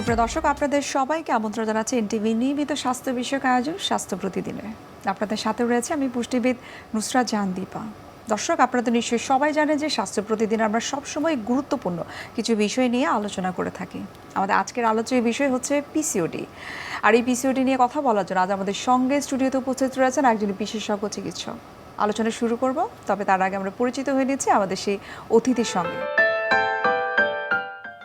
সুপ্রিয় দর্শক, আপনাদের সবাইকে আমন্ত্রণ জানাচ্ছি এনটিভি নিয়মিত স্বাস্থ্য বিষয়ক আয়োজন, স্বাস্থ্য প্রতিদিনে। আপনাদের সাথে রয়েছে আমি পুষ্টিবিদ নুসরাত জাহান দীপা দর্শক আপনারা তো নিশ্চয়ই সবাই জানেন যে স্বাস্থ্য প্রতিদিন আমরা সবসময় গুরুত্বপূর্ণ কিছু বিষয় নিয়ে আলোচনা করে থাকি। আমাদের আজকের আলোচ্য বিষয় হচ্ছে পিসিওডি আর এই পিসিওডি নিয়ে কথা বলার জন্য আজ আমাদের সঙ্গে স্টুডিওতে উপস্থিত রয়েছেন একজন বিশেষজ্ঞ চিকিৎসক। আলোচনা শুরু করব, তবে তার আগে আমরা পরিচিত হয়ে নিচ্ছি আমাদের সেই অতিথির সঙ্গে।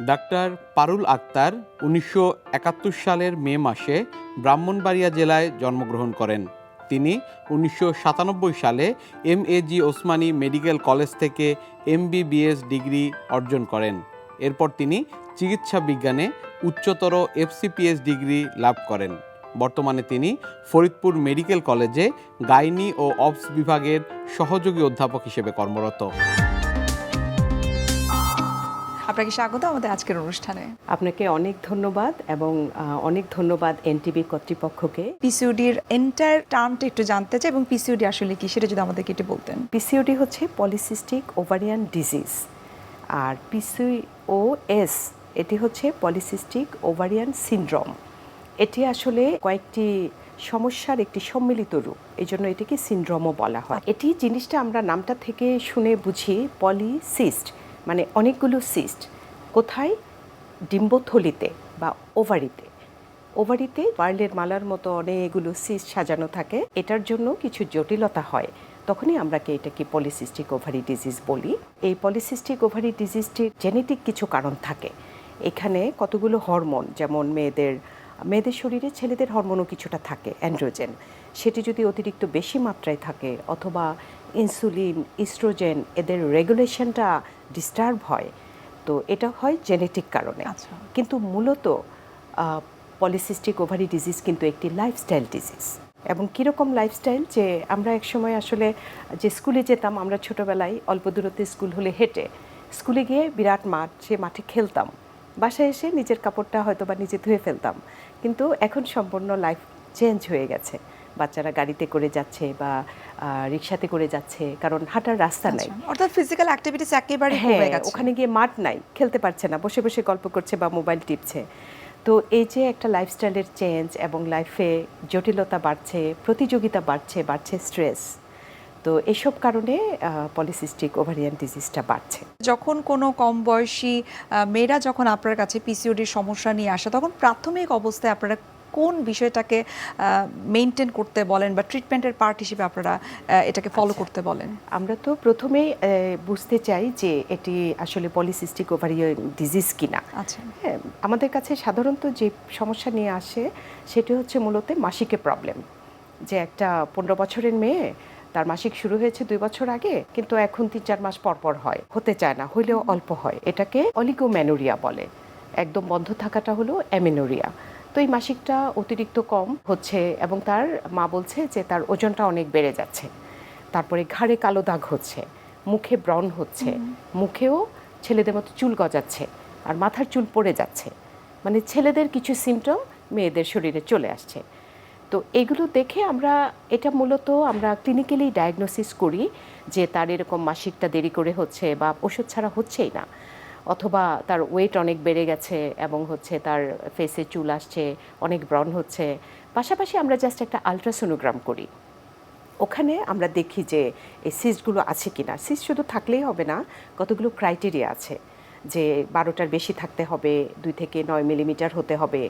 ডাক্তার পারুল আক্তার উনিশশো একাত্তর সালের মে মাসে ব্রাহ্মণবাড়িয়া জেলায় জন্মগ্রহণ করেন। তিনি উনিশশো সাতানব্বই সালে M A G Osmani medical college থেকে এমবিবিএস ডিগ্রি অর্জন করেন। এরপর তিনি চিকিৎসা বিজ্ঞানে উচ্চতর এফসিপিএস ডিগ্রি লাভ করেন। বর্তমানে তিনি ফরিদপুর মেডিকেল কলেজে গাইনি ও অবস বিভাগের সহযোগী অধ্যাপক হিসেবে কর্মরত। আপনাকে স্বাগত আমাদের আজকের অনুষ্ঠানে। আপনাকে অনেক ধন্যবাদ এবং অনেক ধন্যবাদ এনটিভি কর্তৃপক্ষকে। পিসিওডির এন্টার টার্মটা একটু জানতে চাই এবং পিসিওডি আসলে কি সেটা যদি আমাদেরকে একটু বলতেন। পিসিওডি হচ্ছে পলিসিস্টিক ওভারিয়ান ডিজিজ। আর পিসিওএস এটি হচ্ছে পলিসিস্টিক ওভারিয়ান সিনড্রোম। এটি আসলে কয়েকটি সমস্যার একটি সম্মিলিত রূপ এই জন্য এটিকে সিনড্রোমও বলা হয়। এটি জিনিসটা আমরা নামটা থেকে শুনে বুঝি পলিসিস্ট। মানে অনেকগুলো সিস্ট কোথায়? ডিম্বথলিতে বা ওভারিতে। ওভারিতে পার্লের মালার মতো অনেকগুলো সিস্ট সাজানো থাকে। এটার জন্য কিছু জটিলতা হয়। তখনই আমরা কি এটাকে পলিসিস্টিক ওভারি ডিজিজ বলি। এই পলিসিস্টিক ওভারি ডিজিজটির জেনেটিক কিছু কারণ থাকে। এখানে কতগুলো হরমোন, যেমন মেয়েদের মেয়েদের শরীরে ছেলেদের হরমোনও কিছুটা থাকে অ্যান্ড্রোজেন সেটি যদি অতিরিক্ত বেশি মাত্রায় থাকে অথবা ইনসুলিন ইস্ট্রোজেন এদের রেগুলেশনটা ডিস্টার্ব হয় তো এটা হয় জেনেটিক কারণে। আচ্ছা। কিন্তু মূলত পলিসিস্টিক ওভারি ডিজিজ কিন্তু একটি লাইফস্টাইল ডিজিজ এবং কীরকম লাইফস্টাইল যে আমরা একসময় আসলে যে স্কুলে যেতাম আমরা ছোটোবেলায় অল্প দূরত্বে স্কুল হলে হেঁটে স্কুলে গিয়ে বিরাট মাঠ সে মাঠে খেলতাম। বাসায় এসে নিজের কাপড়টা হয়তো বা নিজে ধুয়ে ফেলতাম। কিন্তু এখন সম্পূর্ণ লাইফ চেঞ্জ হয়ে গেছে। বাচ্চারা গাড়িতে করে যাচ্ছে বা রিক্সাতে করে যাচ্ছে কারণ হাঁটার রাস্তা নাই। আচ্ছা, অর্থাৎ ফিজিক্যাল অ্যাক্টিভিটিস একেবারে হ্যাঁ কমে গেছে। ওখানে গিয়ে মাঠ নাই খেলতে পারছে না বসে বসে গল্প করছে বা মোবাইল টিপছে। তো এই যে একটা লাইফস্টাইলের চেঞ্জ এবং লাইফে জটিলতা বাড়ছে প্রতিযোগিতা বাড়ছে বাড়ছে স্ট্রেস তো এসব কারণে পলিসিস্টিক ওভারিয়ান ডিজিজটা বাড়ছে। যখন কোনো কম বয়সী মেয়েরা যখন আপনার কাছে পিসিওডির সমস্যা নিয়ে আসে তখন প্রাথমিক অবস্থায় আপনারা কোন বিষয়টাকে মেনটেন করতে বলেন বা ট্রিটমেন্টের পার্ট হিসেবে আপনারা এটাকে ফলো আচ্ছা। করতে বলেন? আমরা তো প্রথমেই বুঝতে চাই যে এটি আসলে পলিসিস্টিক ওভারিয়ান ডিজিজ কিনা। আচ্ছা। হ্যাঁ আমাদের কাছে সাধারণত যে সমস্যা নিয়ে আসে সেটি হচ্ছে মূলত মাসিকে প্রবলেম যে একটা পনেরো বছরের মেয়ে তার মাসিক শুরু হয়েছে দুই বছর আগে কিন্তু এখন তিন চার মাস পর পর হয়। হতে চায় না হইলেও অল্প হয়। এটাকে অলিগোম্যানোরিয়া বলে। একদম বন্ধ থাকাটা হলো অ্যামেনোরিয়া তো এই মাসিকটা অতিরিক্ত কম হচ্ছে এবং তার মা বলছে যে তার ওজনটা অনেক বেড়ে যাচ্ছে। তারপরে ঘাড়ে কালো দাগ হচ্ছে মুখে ব্রণ হচ্ছে মুখেও ছেলেদের মতো চুল গজাচ্ছে আর মাথার চুল পড়ে যাচ্ছে। মানে ছেলেদের কিছু সিমটম মেয়েদের শরীরে চলে আসছে। তো এগুলো দেখে আমরা এটা মূলত আমরা ক্লিনিক্যালি ডায়াগনোসিস করি যে তার এরকম মাসিকটা দেরি করে হচ্ছে বা ওষুধ ছাড়া হচ্ছেই না। অথবা তার ওয়েট অনেক বেড়ে গেছে এবং হচ্ছে তার ফেসে চুল আসছে, অনেক ব্রণ হচ্ছে। পাশাপাশি আমরা জাস্ট একটা আলট্রাসোনোগ্রাম করি। ওখানে আমরা দেখি যে এই সিস্টগুলো আছে কি না সিস্ট শুধু থাকলেই হবে না, কতগুলো ক্রাইটেরিয়া আছে যে বারোটার বেশি থাকতে হবে, দুই থেকে নয় মিলিমিটার হতে হবে।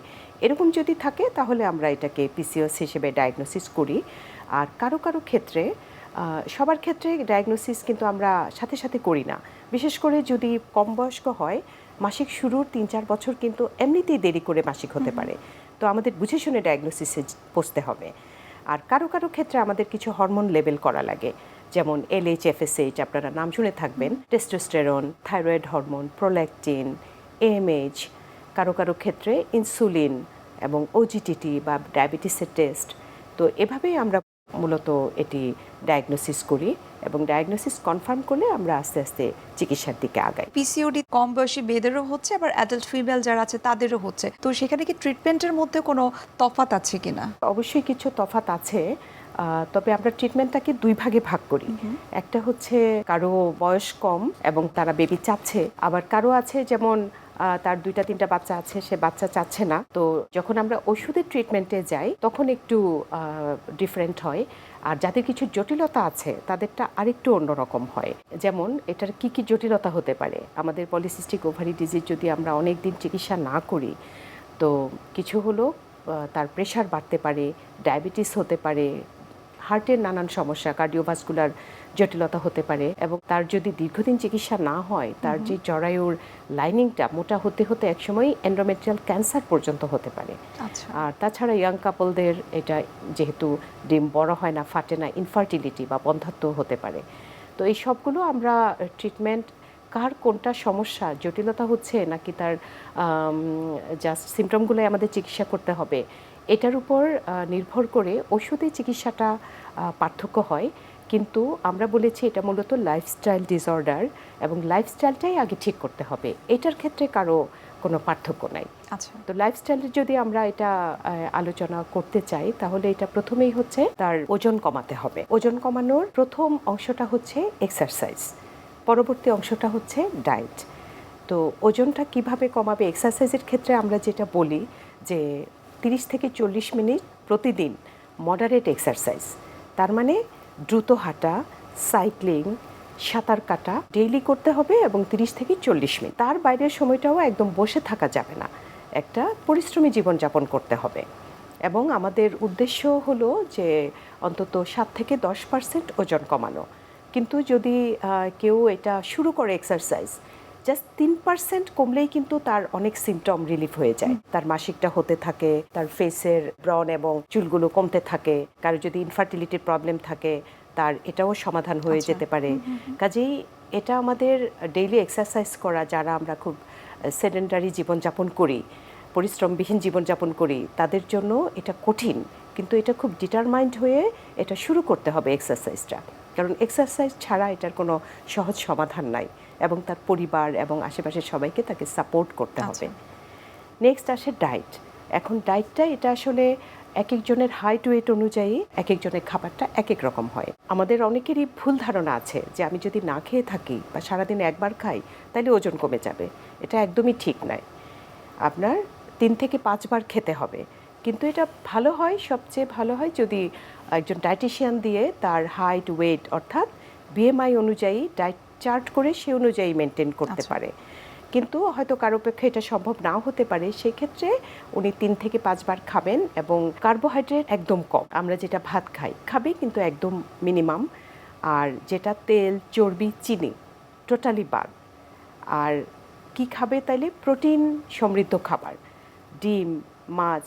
এরকম যদি থাকে তাহলে আমরা এটাকে পিসিওস হিসেবে ডায়াগনোসিস করি। আর কারও কারও ক্ষেত্রে সবার ক্ষেত্রে ডায়াগনোসিস কিন্তু আমরা সাথে সাথে করি না। বিশেষ করে যদি কম বয়স্ক হয় মাসিক শুরুর তিন চার বছর কিন্তু এমনিতেই দেরি করে মাসিক হতে পারে। তো আমাদের বুঝে শুনে ডায়াগনোসিসে বসতে হবে। আর কারও কারও ক্ষেত্রে আমাদের কিছু হরমোন লেবেল করা লাগে। যেমন এলএইচ এফএসএইচ আপনারা নাম শুনে থাকবেন। Testosterone thyroid hormone prolactin AMH কারও কারও ক্ষেত্রে ইনসুলিন এবং ওজিটিটি বা ডায়াবেটিসের টেস্ট তো এভাবেই আমরা মূলত এটি ডায়াগনোসিস করি এবং ডায়াগনোসিস কনফার্ম করলে আমরা আস্তে আস্তে চিকিৎসার দিকে আগাই। পিসিওডি কম বয়সী মেয়েদেরও হচ্ছে আবার অ্যাডাল্ট ফিমেল যারা আছে তাদেরও হচ্ছে। তো সেখানে কি ট্রিটমেন্টের মধ্যে কোনো তফাৎ আছে কিনা? অবশ্যই কিছু তফাত আছে তবে আমরা ট্রিটমেন্টটাকে দুই ভাগে ভাগ করি। একটা হচ্ছে কারও বয়স কম এবং তারা বেবি চাচ্ছে আবার কারও আছে যেমন তার দুইটা, তিনটা বাচ্চা আছে, সে বাচ্চা চাচ্ছে না। তো যখন আমরা ওষুধের ট্রিটমেন্টে যাই, তখন একটু ডিফারেন্ট হয়। আর যাদের কিছু জটিলতা আছে, তাদেরটা আরেকটু অন্যরকম হয়। যেমন, এটার কি কি জটিলতা হতে পারে? আমাদের পলিসিস্টিক ওভারি ডিজিজ যদি আমরা অনেক দিন চিকিৎসা না করি, তো কিছু হলো তার প্রেশার বাড়তে পারে ডায়াবেটিস হতে পারে হার্টের নানান সমস্যা কার্ডিওভাস্কুলার জটিলতা হতে পারে এবং তার যদি দীর্ঘদিন চিকিৎসা না হয় তার যে জরায়ুর লাইনিংটা মোটা হতে হতে একসময় এন্ডোমেট্রিয়াল ক্যান্সার পর্যন্ত হতে পারে। আচ্ছা। আর তাছাড়া ইয়াং কাপলদের এটা যেহেতু ডিম বড় হয় না ফাটে না ইনফার্টিলিটি বা বন্ধাত্ব হতে পারে। তো এই সবগুলো আমরা ট্রিটমেন্ট কার কোনটা সমস্যা জটিলতা হচ্ছে নাকি তার জাস্ট সিমটমগুলো আমাদের চিকিৎসা করতে হবে এটার উপর নির্ভর করে ওষুধে চিকিৎসাটা পার্থক্য হয়। কিন্তু আমরা বলেছি এটা মূলত লাইফস্টাইল ডিসঅর্ডার এবং লাইফস্টাইলটাই আগে ঠিক করতে হবে। এটার ক্ষেত্রে কারও কোনো পার্থক্য নাই। আচ্ছা। তো লাইফস্টাইলের যদি আমরা এটা আলোচনা করতে চাই তাহলে এটা প্রথমেই হচ্ছে তার ওজন কমাতে হবে। ওজন কমানোর প্রথম অংশটা হচ্ছে এক্সারসাইজ পরবর্তী অংশটা হচ্ছে ডায়েট তো ওজনটা কীভাবে কমাবে? এক্সারসাইজের ক্ষেত্রে আমরা যেটা বলি যে তিরিশ থেকে চল্লিশ মিনিট প্রতিদিন মডারেট এক্সারসাইজ তার মানে দ্রুত হাঁটা, সাইক্লিং, সাঁতার কাটা ডেইলি করতে হবে এবং তিরিশ থেকে চল্লিশ মিনিট। তার বাইরের সময়টাও একদম বসে থাকা যাবে না। একটা পরিশ্রমী জীবনযাপন করতে হবে। এবং আমাদের উদ্দেশ্য হলো যে অন্তত সাত থেকে দশ পার্সেন্ট ওজন কমানো। কিন্তু যদি কেউ এটা শুরু করে এক্সারসাইজ জাস্ট তিন পার্সেন্ট কমলেই কিন্তু তার অনেক সিমটম রিলিফ হয়ে যায়। তার মাসিকটা হতে থাকে তার ফেসের ব্রন এবং চুলগুলো কমতে থাকে কারও যদি ইনফার্টিলিটির প্রবলেম থাকে তার এটাও সমাধান হয়ে আচ্ছা। যেতে পারে। কাজেই এটা আমাদের ডেইলি এক্সারসাইজ করা যারা আমরা খুব সেডেন্টারি জীবনযাপন করি পরিশ্রমবিহীন জীবনযাপন করি তাদের জন্য এটা কঠিন। কিন্তু এটা খুব ডিটারমাইন্ড হয়ে এটা শুরু করতে হবে এক্সারসাইজটা কারণ এক্সারসাইজ ছাড়া এটার কোনো সহজ সমাধান নাই। এবং তার পরিবার এবং আশেপাশের সবাইকে তাকে সাপোর্ট করতে হবে। নেক্সট আসে ডায়েট এখন ডায়েটটা এটা আসলে এক একজনের হাইট ওয়েট অনুযায়ী এক একজনের খাবারটা এক এক রকম হয়। আমাদের অনেকেরই ভুল ধারণা আছে যে আমি যদি না খেয়ে থাকি বা সারাদিন একবার খাই তাহলে ওজন কমে যাবে। এটা একদমই ঠিক নয়। আপনার তিন থেকে পাঁচবার খেতে হবে। কিন্তু এটা ভালো হয় সবচেয়ে ভালো হয় যদি একজন ডায়েটিশিয়ান দিয়ে তার হাইট ওয়েট অর্থাৎ বিএমআই অনুযায়ী ডায়েট চার্ট করে সে অনুযায়ী মেনটেন করতে আচ্ছা। পারে। কিন্তু হয়তো কারও পক্ষে এটা সম্ভব নাও হতে পারে সেই ক্ষেত্রে উনি তিন থেকে পাঁচবার খাবেন এবং কার্বোহাইড্রেট একদম কম। আমরা যেটা ভাত খাই খাবে কিন্তু একদম মিনিমাম আর যেটা তেল চর্বি চিনি টোটালি বাদ। আর কি খাবে তাইলে? প্রোটিন সমৃদ্ধ খাবার। ডিম মাছ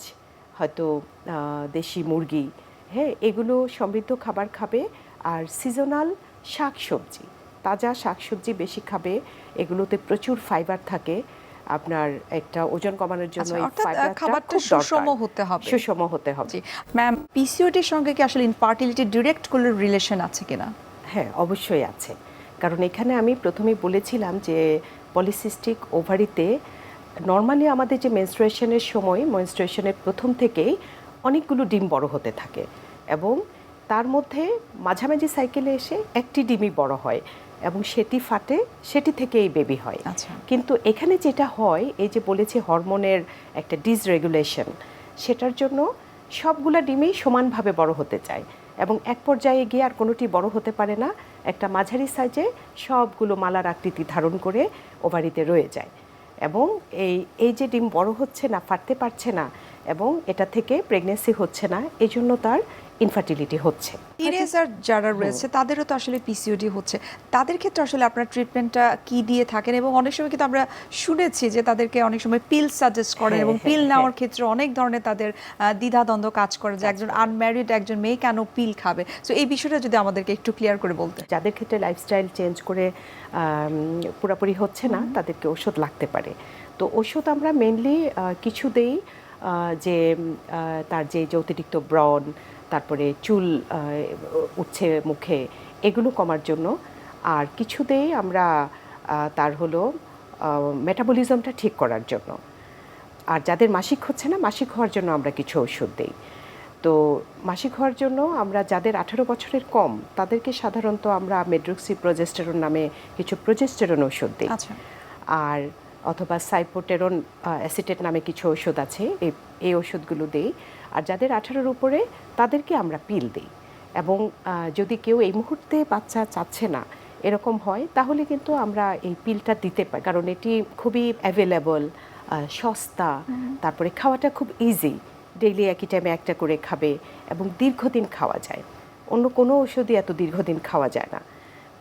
হয়তো দেশি মুরগি হ্যাঁ এগুলো সমৃদ্ধ খাবার খাবে। আর সিজনাল শাক সবজি তাজা শাকসবজি বেশি খাবে এগুলোতে প্রচুর ফাইবার থাকে আপনার একটা ওজন কমানোর জন্য আচ্ছা, এই খাবারটা খুব সুষম হতে হবে। সুষম হতে হবে। ম্যাম পিসিওটির সঙ্গে কি আসলে ইনফার্টিলিটি ডিরেক্ট কোনো রিলেশন আছে কিনা? হ্যাঁ অবশ্যই আছে। কারণ এখানে আমি প্রথমেই বলেছিলাম যে পলিসিস্টিক ওভারিতে নর্মালি আমাদের যে মেনস্ট্রুয়েশনের সময় মেনস্ট্রুয়েশনের প্রথম থেকেই অনেকগুলো ডিম বড় হতে থাকে এবং তার মধ্যে মাঝামাঝি সাইকেলে এসে একটি ডিমই বড় হয়। এবং সেটি ফাটে সেটি থেকেই বেবি হয় আচ্ছা। কিন্তু এখানে যেটা হয় এই যে বলেছে হরমোনের একটা ডিসরেগুলেশন সেটার জন্য সবগুলা ডিমেই সমানভাবে বড় হতে চায় এবং এক পর্যায়ে গিয়ে আর কোনোটি বড় হতে পারে না একটা মাঝারি সাইজে সবগুলো মালার আকৃতি ধারণ করে ওভারিতে রয়ে যায় এবং এই এই যে ডিম বড় হচ্ছে না ফাটতে পারছে না এবং এটা থেকে প্রেগনেন্সি হচ্ছে না এই জন্য তার ইনফার্টিলিটি হচ্ছে। টিনেজার যারা রয়েছে তাদেরও তো আসলে পিসিওডি হচ্ছে। তাদের ক্ষেত্রে আসলে আপনার ট্রিটমেন্টটা কি দিয়ে থাকেন? এবং অনেক সময় কিন্তু আমরা শুনেছি যে তাদেরকে অনেক সময় পিল সাজেস্ট করেন হ্যাঁ, এবং হ্যাঁ, পিল হ্যাঁ। নেওয়ার ক্ষেত্রে অনেক ধরনের তাদের দ্বিধাদ্বন্দ্ব কাজ করে যে একজন আনম্যারিড একজন মেয়ে কেন পিল খাবে? সো এই বিষয়টা যদি আমাদেরকে একটু ক্লিয়ার করে বলতে। যাদের ক্ষেত্রে লাইফস্টাইল চেঞ্জ করে পুরোপুরি হচ্ছে না তাদেরকে ওষুধ লাগতে পারে। তো ওষুধ আমরা মেনলি কিছু দেই যে তার যে যে অতিরিক্ত ব্রন তারপরে চুল উঠছে মুখে এগুলো কমার জন্য। আর কিছুতেই আমরা তার হলো মেটাবলিজমটা ঠিক করার জন্য। আর যাদের মাসিক হচ্ছে না মাসিক হওয়ার জন্য আমরা কিছু ওষুধ দিই। তো মাসিক হওয়ার জন্য আমরা যাদের আঠারো বছরের কম তাদেরকে সাধারণত আমরা মেড্রোক্সি প্রজেস্টেরন নামে কিছু প্রজেস্টেরন ওষুধ দিই। আচ্ছা। আর অথবা সাইপোটেরন অ্যাসিটেট নামে কিছু ওষুধ আছে এই ওষুধগুলো দেই। আর যাদের আঠারোর উপরে তাদেরকে আমরা পিল দিই। এবং যদি কেউ এই মুহূর্তে বাচ্চা চাচ্ছে না এরকম হয় তাহলে কিন্তু আমরা এই পিলটা দিতে পারি। কারণ এটি খুবই অ্যাভেলেবল সস্তা। তারপরে খাওয়াটা খুব ইজি ডেইলি একই টাইমে একটা করে খাবে এবং দীর্ঘদিন খাওয়া যায়। অন্য কোনো ওষুধই এত দীর্ঘদিন খাওয়া যায় না।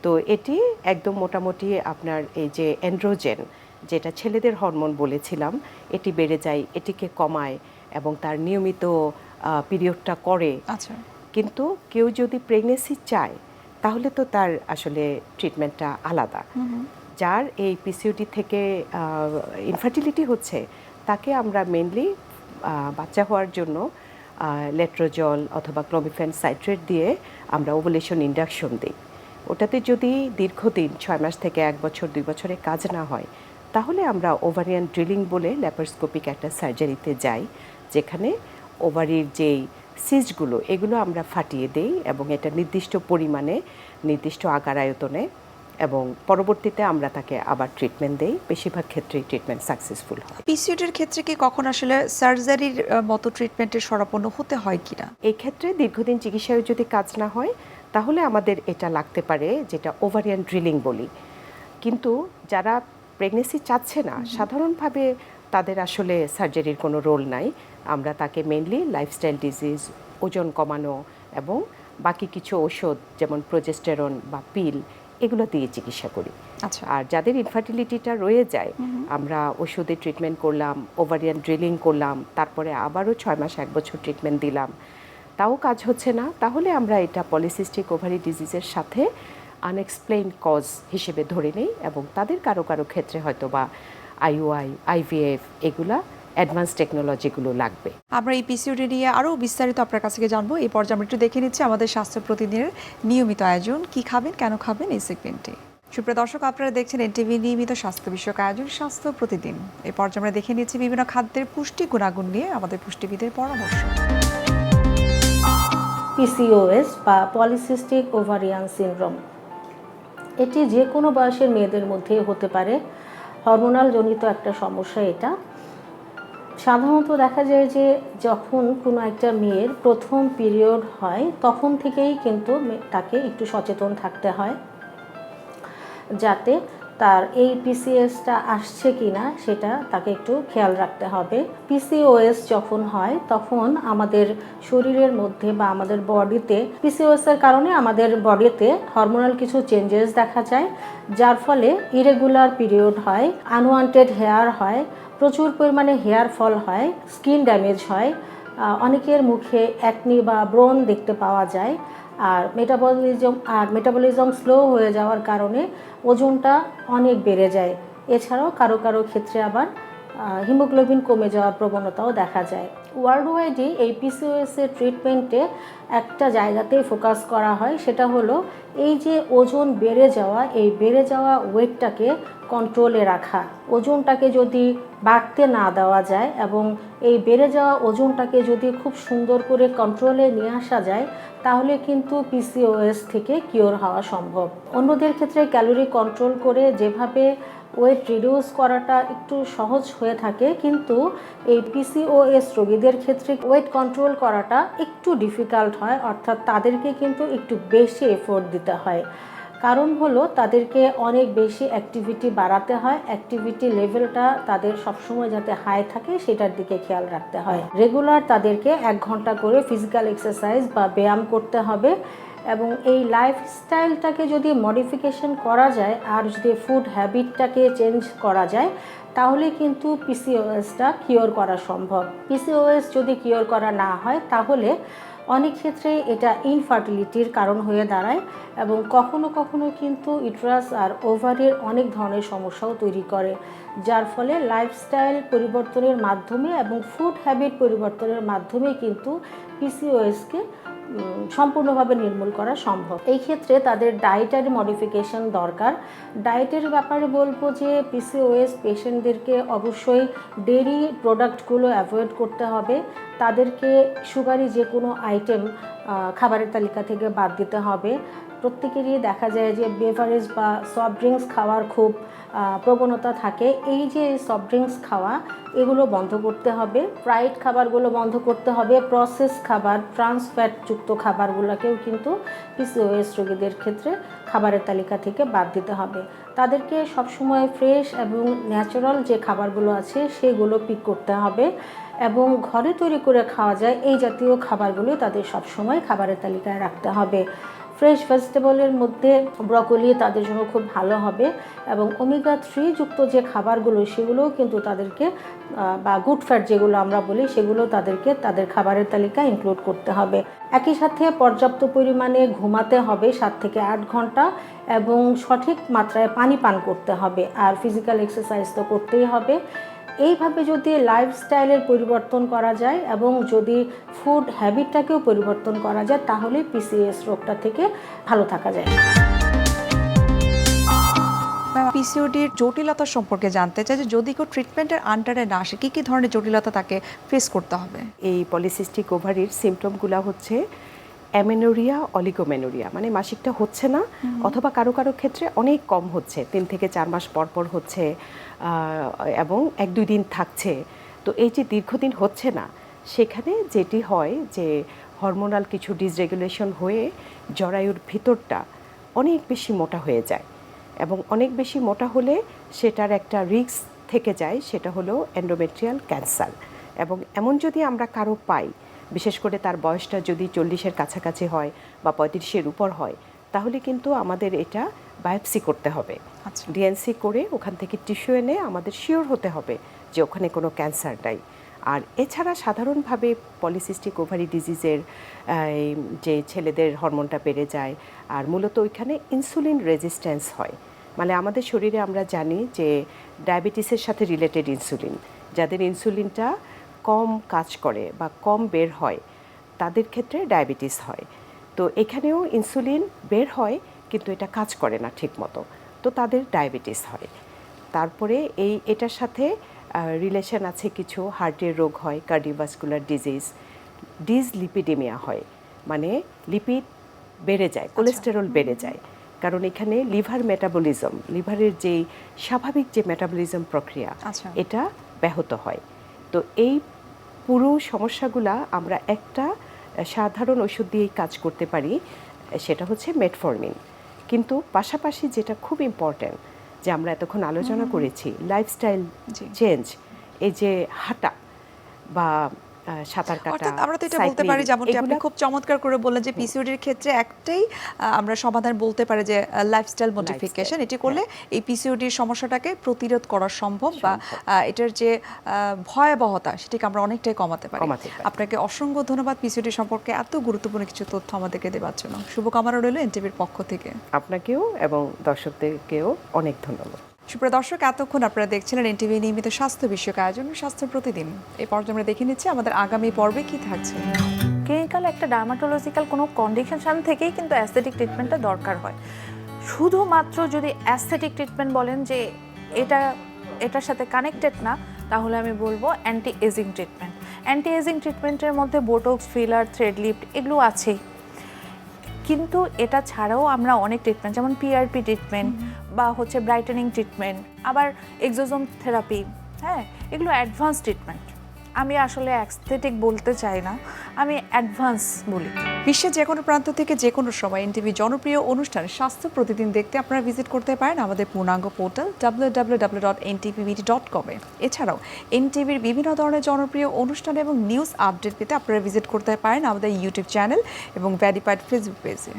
তো এটি একদম মোটামুটি আপনার এই যে অ্যান্ড্রোজেন যেটা ছেলেদের হরমোন বলেছিলাম এটি বেড়ে যায় এটিকে কমায়। এবং তার নিয়মিত পিরিয়ডটা করে। আচ্ছা। কিন্তু কেউ যদি প্রেগনেন্সি চায় তাহলে তো তার আসলে ট্রিটমেন্টটা আলাদা। যার এই পিসিওডি থেকে ইনফার্টিলিটি হচ্ছে তাকে আমরা মেনলি বাচ্চা হওয়ার জন্য লেট্রোজল অথবা ক্লোমিফেন সাইট্রেট দিয়ে আমরা ওভুলেশন ইন্ডাকশন দিই। ওটাতে যদি দীর্ঘদিন ছয় মাস থেকে এক বছর দুই বছরে কাজ না হয় তাহলে আমরা ওভারিয়ান ড্রিলিং বলে ল্যাপারস্কোপিক একটা সার্জারিতে যাই। যেখানে ওভারির যেই সিজগুলো এগুলো আমরা ফাটিয়ে দেই এবং এটা নির্দিষ্ট পরিমাণে নির্দিষ্ট আকার আয়তনে এবং পরবর্তীতে আমরা তাকে আবার ট্রিটমেন্ট দেই। বেশিরভাগ ক্ষেত্রেই ট্রিটমেন্ট সাকসেসফুল হয়। পিসিওডির ক্ষেত্রে কি কখন আসলে সার্জারির মতো ট্রিটমেন্টের সরাপন্ন হতে হয় কিনা? এই ক্ষেত্রে দীর্ঘদিন চিকিৎসায় যদি কাজ না হয় তাহলে আমাদের এটা লাগতে পারে যেটা ওভারিয়ান ড্রিলিং বলি। কিন্তু যারা প্রেগনেন্সি চাচ্ছে না সাধারণভাবে তাদের আসলে সার্জারির কোনো রোল নাই। আমরা তাকে মেনলি লাইফস্টাইল ডিজিজ ওজন কমানো এবং বাকি কিছু ওষুধ যেমন প্রোজেস্টেরন বা পিল এগুলো দিয়ে চিকিৎসা করি। আচ্ছা। আর যাদের ইনফার্টিলিটিটা রয়ে যায় আমরা ওষুধে ট্রিটমেন্ট করলাম ওভারিয়ান ড্রিলিং করলাম তারপরে আবারও ছয় মাস এক বছর ট্রিটমেন্ট দিলাম। তাও কাজ হচ্ছে না তাহলে আমরা এটা পলিসিস্টিক ওভারি ডিজিজের সাথে আনএক্সপ্লেইন কজ হিসেবে ধরে নেই এবং তাদের কারও কারও ক্ষেত্রে হয়তো বা আইওআই আইভিএফ এগুলা অ্যাডভান্স টেকনোলজিগুলো লাগবে। আমরা এই পিসিওডি নিয়ে আরও বিস্তারিত আপনার কাছ থেকে জানব। এই পর্যায়ে আমরা একটু দেখে নিচ্ছি আমাদের স্বাস্থ্য প্রতিদিনের নিয়মিত আয়োজন। কি খাবেন কেন খাবেন এই সেগমেন্টে সুপ্রিয় দর্শক আপনারা দেখছেন এনটিভি নিয়মিত স্বাস্থ্য বিষয়ক আয়োজন স্বাস্থ্য প্রতিদিন। এই পর্যায়ে আমরা দেখে নিচ্ছি বিভিন্ন খাদ্যের পুষ্টি গুণাগুণ নিয়ে আমাদের পুষ্টিবিদের পরামর্শ। পিসিওএস বা পলিসিস্টিক ওভারিয়ান সিনড্রোম। এটি যে কোনো বয়সের মেয়েদের মধ্যে হতে পারে। হরমোনাল জনিত একটা সমস্যা এটা। সাধারণত দেখা যায় যে যখন কোনো একটা মেয়ের প্রথম পিরিয়ড হয়, তখন থেকেই কিন্তু তাকে একটু সচেতন থাকতে হয়। যাতে তার এই পিসিএসটা আসছে কি না সেটা তাকে একটু খেয়াল রাখতে হবে। পিসিওএস যখন হয়, তখন আমাদের শরীরের মধ্যে বা আমাদের বডিতে পিসিওএস এর কারণে আমাদের বডিতে হরমোনাল কিছু চেঞ্জেস দেখা যায়, যার ফলে ইরেগুলার পিরিয়ড হয় আনওয়ান্টেড হেয়ার হয় প্রচুর পরিমাণে হেয়ার ফল হয়, স্কিন ড্যামেজ হয় অনেকের মুখে অ্যাকনি বা ব্রণ দেখতে পাওয়া যায়, আর মেটাবলিজম আর মেটাবলিজম স্লো হয়ে যাওয়ার কারণে ওজনটা অনেক বেড়ে যায়। এছাড়াও কারও কারও ক্ষেত্রে আবার হিমোগ্লোবিন কমে যাওয়ার প্রবণতাও দেখা যায়। ওয়ার্ল্ড ওয়াইডই এই পিসিওএস এর ট্রিটমেন্টে একটা জায়গাতেই ফোকাস করা হয়, সেটা হলো এই যে ওজন বেড়ে যাওয়া, এই বেড়ে যাওয়া ওয়েটটাকে কন্ট্রোলে রাখা। ওজনটাকে যদি বাড়তে না দেওয়া যায় এবং এই বেড়ে যাওয়া ওজনটাকে যদি খুব সুন্দর করে কন্ট্রোলে নিয়ে আসা যায়, তাহলে কিন্তু পিসিওএস থেকে কিওর হওয়া সম্ভব। অন্যদের ক্ষেত্রে ক্যালোরি কন্ট্রোল করে যেভাবে ওয়েট রিডিউস করাটা একটু সহজ হয়ে থাকে, কিন্তু এই পিসিওএস রোগীদের ক্ষেত্রে ওয়েট কন্ট্রোল করাটা একটু ডিফিকাল্ট হয়, অর্থাৎ তাদেরকে কিন্তু একটু বেশি এফোর্ট দিতে হয়। কারণ হলো তাদেরকে অনেক বেশি অ্যাক্টিভিটি বাড়াতে হয়। অ্যাক্টিভিটি লেভেলটা তাদের সবসময় যাতে হাই থাকে সেটার দিকে খেয়াল রাখতে হয়। রেগুলার তাদেরকে এক ঘণ্টা করে ফিজিক্যাল এক্সারসাইজ বা ব্যায়াম করতে হবে এবং এই লাইফস্টাইলটাকে যদি মডিফিকেশন করা যায় আর যদি ফুড হ্যাবিটটাকে চেঞ্জ করা যায়, তাহলে কিন্তু পিসিওএসটা কিওর করা সম্ভব। পিসিওএস যদি কিওর করা না হয়, তাহলে অনেক ক্ষেত্রে এটা ইনফার্টিলিটির কারণ হয়ে দাঁড়ায় এবং কখনো কখনো কিন্তু ইউট্রাস আর ওভারের অনেক ধরনের সমস্যাও তৈরি করে, যার ফলে লাইফস্টাইল পরিবর্তনের মাধ্যমে এবং ফুড হ্যাবিট পরিবর্তনের মাধ্যমে কিন্তু পিসিওএসকে সম্পূর্ণভাবে নির্মূল করা সম্ভব। এই ক্ষেত্রে তাদের ডায়েটারি মডিফিকেশন দরকার। ডায়েটের ব্যাপারে বলব যে পিসিওএস পেশেন্টদেরকে অবশ্যই ডেরি প্রোডাক্টগুলো অ্যাভয়েড করতে হবে। তাদেরকে সুগারি যে কোনো আইটেম খাবারের তালিকা থেকে বাদ দিতে হবে। প্রত্যেকেরই দেখা যায় যে বেভারেজ বা সফট ড্রিঙ্কস খাওয়ার খুব প্রবণতা থাকে। এই যে সফট ড্রিঙ্কস খাওয়া, এগুলো বন্ধ করতে হবে। ফ্রাইড খাবারগুলো বন্ধ করতে হবে। প্রসেস খাবার ট্রান্স ফ্যাটযুক্ত খাবারগুলোকেও কিন্তু পিসিওএস রোগীদের ক্ষেত্রে খাবারের তালিকা থেকে বাদ দিতে হবে। তাদেরকে সবসময় ফ্রেশ এবং ন্যাচারাল যে খাবারগুলো আছে, সেগুলো পিক করতে হবে। এবং ঘরে তৈরি করে খাওয়া যায়। এই জাতীয় খাবারগুলো তাদের সবসময় খাবারের তালিকায় রাখতে হবে। ফ্রেশ ভেজিটেবলের মধ্যে ব্রকলি তাদের জন্য খুব ভালো হবে এবং ওমেগা থ্রি যুক্ত যে খাবারগুলো, সেগুলোও কিন্তু তাদেরকে বা গুড ফ্যাট যেগুলো আমরা বলি, সেগুলো তাদেরকে তাদের খাবারের তালিকায় ইনক্লুড করতে হবে। একই সাথে পর্যাপ্ত পরিমাণে ঘুমাতে হবে সাত থেকে আট ঘণ্টা এবং সঠিক মাত্রায় পানি পান করতে হবে। আর ফিজিক্যাল এক্সারসাইজ তো করতেই হবে। এইভাবে যদি লাইফস্টাইলের পরিবর্তন করা যায় এবং যদি ফুড হ্যাবিটটাকেও পরিবর্তন করা যায় তাহলে পিসিএস রোগটা থেকে ভালো থাকা যায়। পিসিওডির জটিলতা সম্পর্কে জানতে চাই যে যদি কেউ ট্রিটমেন্টের আন্ডারে না আসে কী কী ধরনের জটিলতা তাকে ফেস করতে হবে? এই পলিসিস্টিক ওভারির সিমটমগুলো হচ্ছে অ্যামেনোরিয়া অলিগোমেনোরিয়া মানে মাসিকটা হচ্ছে না অথবা কারও কারও ক্ষেত্রে অনেক কম হচ্ছে তিন থেকে চার মাস পর পর হচ্ছে এবং এক দুই দিন থাকছে। তো এই যে দীর্ঘদিন হচ্ছে না সেখানে যেটি হয় যে হরমোনাল কিছু ডিসরেগুলেশন হয়ে জরায়ুর ভিতরটা অনেক বেশি মোটা হয়ে যায়। এবং অনেক বেশি মোটা হলে সেটার একটা রিস্ক থেকে যায় সেটা হলো এন্ডোমেট্রিয়াল ক্যান্সার এবং এমন যদি আমরা কারও পাই বিশেষ করে তার বয়সটা যদি চল্লিশের কাছাকাছি হয় বা পঁয়ত্রিশের উপর হয় তাহলে কিন্তু আমাদের এটা বায়োপসি করতে হবে। আচ্ছা। ডিএনসি করে ওখান থেকে টিস্যু এনে আমাদের শিওর হতে হবে যে ওখানে কোনো ক্যান্সার নাই। আর এছাড়া সাধারণভাবে পলিসিস্টিক ওভারি ডিজিজের যে ছেলেদের হরমোনটা বেড়ে যায় আর মূলত ওইখানে ইনসুলিন রেজিস্ট্যান্স হয়। মানে আমাদের শরীরে আমরা জানি যে ডায়াবেটিসের সাথে রিলেটেড ইনসুলিন। যাদের ইনসুলিনটা কম কাজ করে বা কম বের হয় তাদের ক্ষেত্রে ডায়াবেটিস হয়। তো এখানেও ইনসুলিন বের হয় কিন্তু এটা কাজ করে না ঠিকমতো। তো তাদের ডায়াবেটিস হয়। তারপরে এই এটার সাথে রিলেশন আছে কিছু হার্টের রোগ হয় কার্ডিওভাস্কুলার ডিজিজ ডিজ লিপিডেমিয়া হয়। মানে লিপিড বেড়ে যায় কোলেস্টেরল বেড়ে যায়। কারণ এখানে লিভার মেটাবলিজম লিভারের যেই স্বাভাবিক যে মেটাবলিজম প্রক্রিয়া আচ্ছা। এটা ব্যাহত হয়। তো এই পুরো সমস্যাগুলা আমরা একটা সাধারণ ওষুধ দিয়েই কাজ করতে পারি সেটা হচ্ছে মেটফর্মিন কিন্তু পাশাপাশি যেটা খুব ইম্পর্ট্যান্ট যে আমরা এতক্ষণ আলোচনা করেছি লাইফস্টাইল চেঞ্জ এই যে হাঁটা বা সাঁতার কাটা অর্থাৎ আমরা তো এটা বলতে পারি যেমনটি আপনি খুব চমৎকার করে বললেন যে পিসিওডির ক্ষেত্রে একটাই আমরা সমাধান বলতে পারি যে লাইফস্টাইল মডিফিকেশন এটি করলে হ্যাঁ। এই পিসিওডির সমস্যাটাকে প্রতিরোধ করা সম্ভব বা এটার যে ভয়াবহতা সেটিকে আমরা অনেকটাই কমাতে পারি। কমাতে পারি। আপনাকে অসংখ্য ধন্যবাদ পিসিওডি সম্পর্কে এত গুরুত্বপূর্ণ কিছু তথ্য আমাদেরকে দেওয়ার জন্য। শুভকামনা রইল এনটিভির পক্ষ থেকে। আপনাকেও এবং দর্শকদেরকেও অনেক ধন্যবাদ। সুপ্রিয় দর্শক, এতক্ষণ আপনারা দেখছিলেন এনটিভি নিয়মিত স্বাস্থ্য বিষয়ক আয়োজন স্বাস্থ্য প্রতিদিন। এই পর্যায়ে আমরা দেখে নিচ্ছি আমাদের আগামী পর্বে কি থাকছে। ক্লিনিক্যাল একটা ডার্মাটোলজিক্যাল কোনো কন্ডিশন থেকেই কিন্তু অ্যাস্থেটিক ট্রিটমেন্টটা দরকার হয়। শুধুমাত্র যদি অ্যাস্থেটিক ট্রিটমেন্ট বলেন যে এটা, এটার সাথে কানেক্টেড না, তাহলে আমি বলব anti ageing treatment. Anti ageing ট্রিটমেন্টের মধ্যে বোটক্স, ফিলার থ্রেড লিফট এগুলো আছেই। কিন্তু এটা ছাড়াও আমরা অনেক ট্রিটমেন্ট, যেমন পিআরপি ট্রিটমেন্ট বা হচ্ছে ব্রাইটেনিং ট্রিটমেন্ট আবার এক্সোজোম থেরাপি হ্যাঁ এগুলো অ্যাডভান্স ট্রিটমেন্ট আমি আসলে অ্যাস্থেটিক বলতে চাই না, আমি অ্যাডভান্স বলি। বিশ্বের যে কোনো প্রান্ত থেকে যে কোনো সময় এনটিভি জনপ্রিয় অনুষ্ঠান স্বাস্থ্য প্রতিদিন দেখতে আপনারা ভিজিট করতে পারেন আমাদের পূর্ণাঙ্গ portal W W W dot NTVBD dot কমে এছাড়াও এনটিভির বিভিন্ন ধরনের জনপ্রিয় অনুষ্ঠান এবং নিউজ আপডেট পেতে আপনারা ভিজিট করতে পারেন আমাদের ইউটিউব চ্যানেল এবং ভ্যারিফাইড ফেসবুক পেজে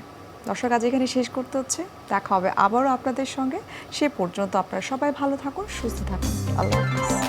দর্শক আজ এখানে শেষ করতে হচ্ছে। দেখা হবে আবারও আপনাদের সঙ্গে। সে পর্যন্ত আপনারা সবাই ভালো থাকুন, সুস্থ থাকুন। আল্লাহ হাফিজ।